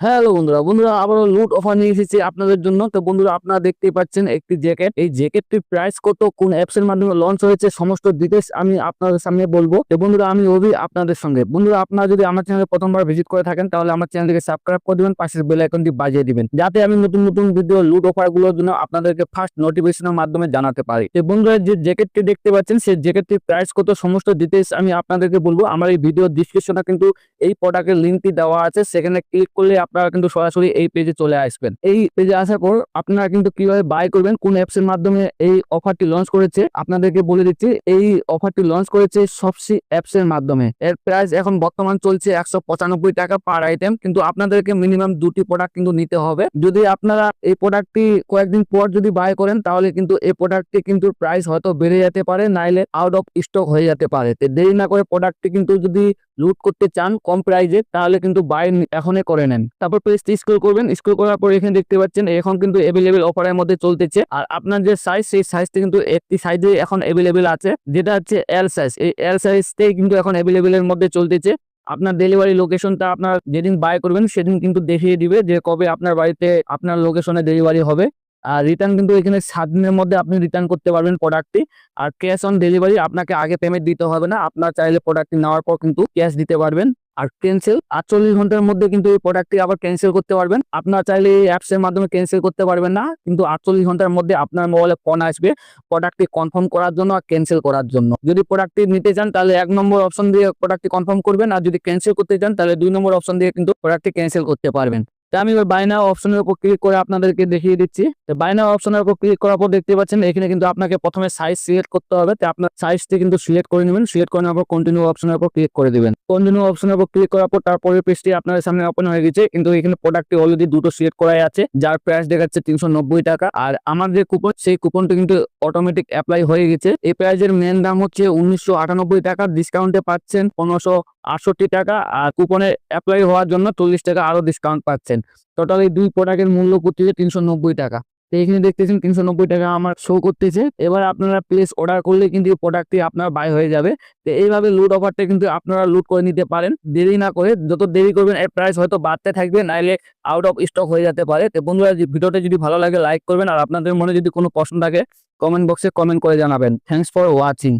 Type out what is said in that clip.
Hello বন্ধুরা বন্ধুরা আবারও লুট অফার নিয়ে এসেছি আপনাদের জন্য। তো বন্ধুরা আপনারা দেখতেই পাচ্ছেন একটি জ্যাকেট এই জ্যাকেটটির প্রাইস কত, কোন অ্যাপস এর মাধ্যমে লঞ্চ হয়েছে, সমস্ত ডিটেলস আমি আপনাদের সামনে বলব। তো বন্ধুরা, আমি অভি আপনাদের সঙ্গে। বন্ধুরা, আপনারা যদি আমার চ্যানেলে প্রথমবার ভিজিট করে থাকেন, তাহলে আমার চ্যানেলটিকে সাবস্ক্রাইব করে দিবেন, পাশের বেল আইকনটি বাজিয়ে দিবেন। যাতে আমি নতুন নতুন ভিডিও লুট অফারগুলোর জন্য আপনাদেরকে ফার্স্ট নোটিফিকেশনের মাধ্যমে জানাতে পারি। তো বন্ধুরা, যে জ্যাকেটটি দেখতে পাচ্ছেন, সেই জ্যাকেটটির প্রাইস কত, সমস্ত ডিটেলস আমি আপনাদেরকে বলব। আমার এই ভিডিও ডিসক্রিপশনে কিন্তু এই প্রোডাক্টের লিঙ্কটি দেওয়া আছে। সেখানে ক্লিক করলে আপনারা কিন্তু সরাসরি এই পেজে চলে আসবেন। এই পেজে আসার পর আপনারা কিন্তু কীভাবে বাই করবেন, কোন অ্যাপসের মাধ্যমে এই অফারটি লঞ্চ করেছে, আপনাদেরকে বলে দিচ্ছি, এই অফারটি লঞ্চ করেছে সবসি অ্যাপসের মাধ্যমে। এর প্রাইস এখন বর্তমান চলছে একশো পঁচানব্বই টাকা পার আইটেম কিন্তু আপনাদেরকে মিনিমাম দুটি প্রোডাক্ট কিন্তু নিতে হবে। যদি আপনারা এই প্রোডাক্টটি কয়েকদিন পর যদি বাই করেন, তাহলে কিন্তু এই প্রোডাক্টটি কিন্তু প্রাইস হয়তো বেড়ে যেতে পারে, নাইলে আউট অফ স্টক হয়ে যেতে পারে। দেরি না করে প্রোডাক্টটি কিন্তু যদি লুট করতে চান কম প্রাইজে তাহলে কিন্তু বাই এখনই করে নেন। তারপর পেজটি স্ক্রল করবেন স্ক্রল করার পর এখানে দেখতে পাচ্ছেন, এখন কিন্তু অ্যাভেলেবেল অফারের মধ্যে চলতেছে। আর আপনার যে সাইজ সেই সাইজটি কিন্তু একটি সাইজে এখন অ্যাভেলেবেল আছে, যেটা হচ্ছে এল সাইজ এই এল সাইজটাই কিন্তু এখন অ্যাভেলেবেলের মধ্যে চলতেছে। আপনার ডেলিভারি লোকেশনটা আপনার যেদিন বাই করবেন, সেদিন কিন্তু দেখিয়ে দিবে যে কবে আপনার বাড়িতে আপনার লোকেশনে ডেলিভারি হবে। আর রিটার্ন কিন্তু এখানে সাত দিনের মধ্যে আপনি রিটার্ন করতে পারবেন প্রোডাক্টটি আর ক্যাশ অন ডেলিভারি আপনাকে আগে পেমেন্ট দিতে হবে না। আপনার চাইলে প্রোডাক্টটি নেওয়ার পর কিন্তু ক্যাশ দিতে পারবেন। আর ক্যান্সেল আটচল্লিশ ঘণ্টার মধ্যে কিন্তু এই প্রোডাক্টটি আবার ক্যান্সেল করতে পারবেন। আপনার চাইলে এই অ্যাপসের মাধ্যমে ক্যান্সেল করতে পারবেন না। কিন্তু আটচল্লিশ ঘণ্টার মধ্যে আপনার মোবাইলে ফোন আসবে প্রোডাক্টটি কনফার্ম করার জন্য আর ক্যান্সেল করার জন্য। যদি প্রোডাক্টটি নিতে চান তাহলে এক নম্বর অপশন দিয়ে প্রোডাক্টটি কনফার্ম করবেন। আর যদি ক্যান্সেল করতে চান তাহলে দুই নম্বর অপশন দিয়ে কিন্তু প্রোডাক্টটি ক্যান্সেল করতে পারবেন। আমি এবার বাইনা অপশনের উপর ক্লিক করে আপনাদেরকে দেখিয়ে দিচ্ছি। বাইনা অপশনের উপর ক্লিক করার পর দেখতে পাচ্ছেন, এখানে কিন্তু আপনাকে প্রথমে সাইজ সিলেক্ট করতে হবে। আপনার সাইজটি কিন্তু সিলেক্ট করে নেবেন। সিলেক্ট করে নেওয়ার পর কন্টিনিউ অপশনের উপর ক্লিক করে দেবেন। কন্টিনিউ অপশনের উপর ক্লিক করার পর তারপরে পেজটি আপনার সামনে ওপেন হয়ে গেছে। কিন্তু এখানে প্রোডাক্টটি অলরেডি দুটো সিলেক্ট করাই আছে। যার প্রাইস দেখাচ্ছে তিনশো নব্বই টাকা। আর আমার যে কুপন সেই কুপনটি কিন্তু অটোমেটিক অ্যাপ্লাই হয়ে গেছে। এই প্রাইজের মেন দাম হচ্ছে উনিশশো আটানব্বই টাকা। ডিসকাউন্টে পাচ্ছেন পনেরোশো আটষট্টি টাকা, আর কুপনে অ্যাপ্লাই হওয়ার জন্য চল্লিশ টাকা আরও ডিসকাউন্ট পাচ্ছেন। টোটাল এই দুই প্রোডাক্টের মূল্য করতেছে তিনশো নব্বই টাকা। তো এখানে দেখতেছেন তিনশো নব্বই টাকা আমার শো করতেছে। এবার আপনারা প্লেস অর্ডার করলে কিন্তু প্রোডাক্টটি আপনার বাই হয়ে যাবে। তো এইভাবে লুট অফারটা কিন্তু আপনারা লুট করে নিতে পারেন। দেরি না করে যত দেরি করবেন, এর প্রাইস হয়তো বাড়তে থাকবে, নাইলে আউট অফ স্টক হয়ে যেতে পারে। তো বন্ধুরা ভিডিওটা যদি ভালো লাগে লাইক করবেন। আর আপনাদের মনে যদি কোনো প্রশ্ন থাকে কমেন্ট বক্সে কমেন্ট করে জানাবেন। Thanks for watching